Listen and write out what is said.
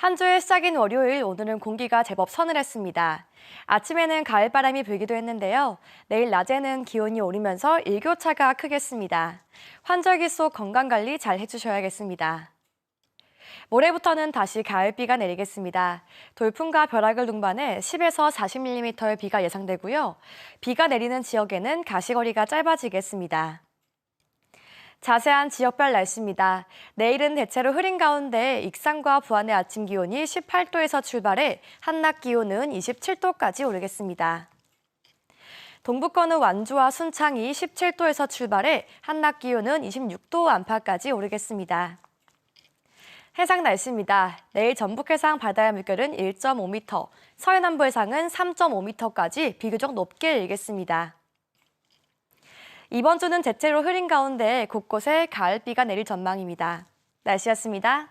한 주의 시작인 월요일 오늘은 공기가 제법 서늘했습니다. 아침에는 가을바람이 불기도 했는데요. 내일 낮에는 기온이 오르면서 일교차가 크겠습니다. 환절기 속 건강관리 잘 해주셔야겠습니다. 모레부터는 다시 가을비가 내리겠습니다. 돌풍과 벼락을 동반해 10에서 40mm의 비가 예상되고요. 비가 내리는 지역에는 가시거리가 짧아지겠습니다. 자세한 지역별 날씨입니다. 내일은 대체로 흐린 가운데 익산과 부안의 아침 기온이 18도에서 출발해 한낮 기온은 27도까지 오르겠습니다. 동부권은 완주와 순창이 17도에서 출발해 한낮 기온은 26도 안팎까지 오르겠습니다. 해상 날씨입니다. 내일 전북 해상 바다의 물결은 1.5m, 서해남부 해상은 3.5m까지 비교적 높게 일겠습니다. 이번 주는 대체로 흐린 가운데 곳곳에 가을비가 내릴 전망입니다. 날씨였습니다.